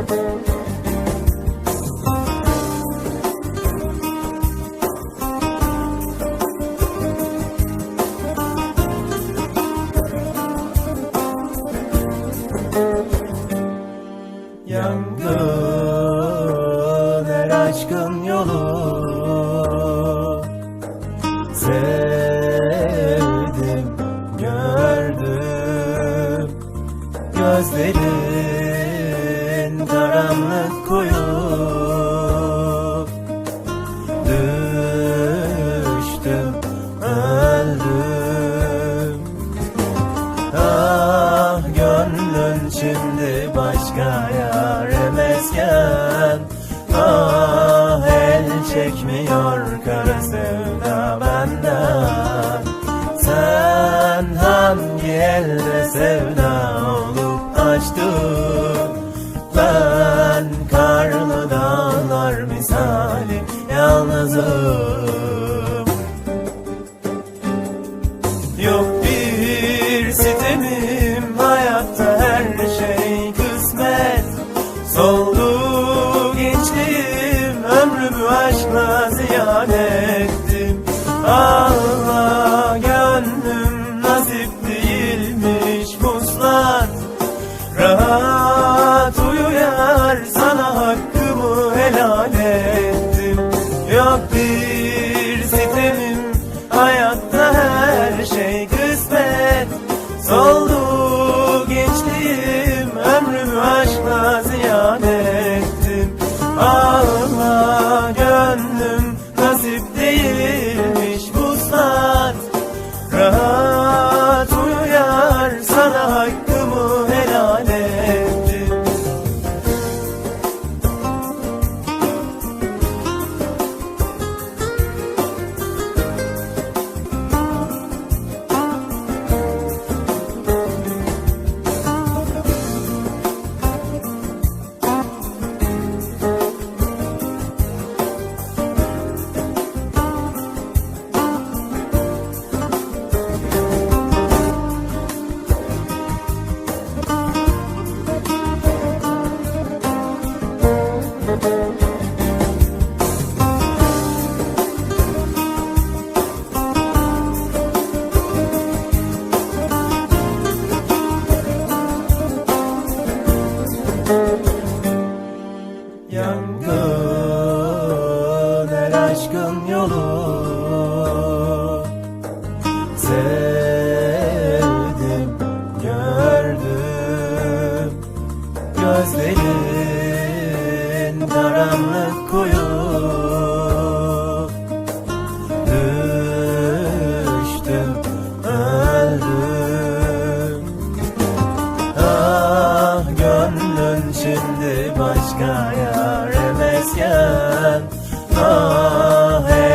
Yangın aşkın yolu. Sevdim gördüm gözlerim karanlık kuyu Düştüm öldüm. Ah gönlün şimdi başka yaremezken Ah el çekmiyor kara sevda benden. Sen hangi elde sevda olup açtın? Misali yalnızım Sevdim, gördüm Gözlerin karanlık kuyu. Düştüm, öldüm. Ah gönlün şimdi başka yâre mesken Ah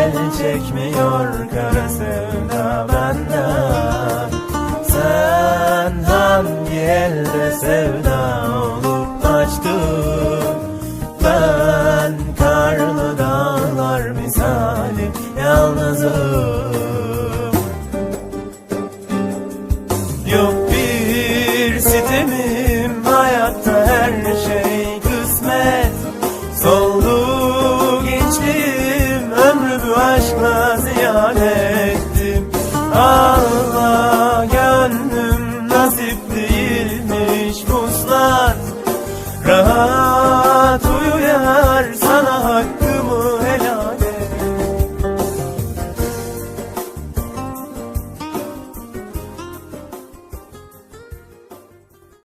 el çekmiyor kara sevda benden. Sen hangi elde sevda olup açtın Ben karlı dağlar misali yalnızım. Yok nasipti.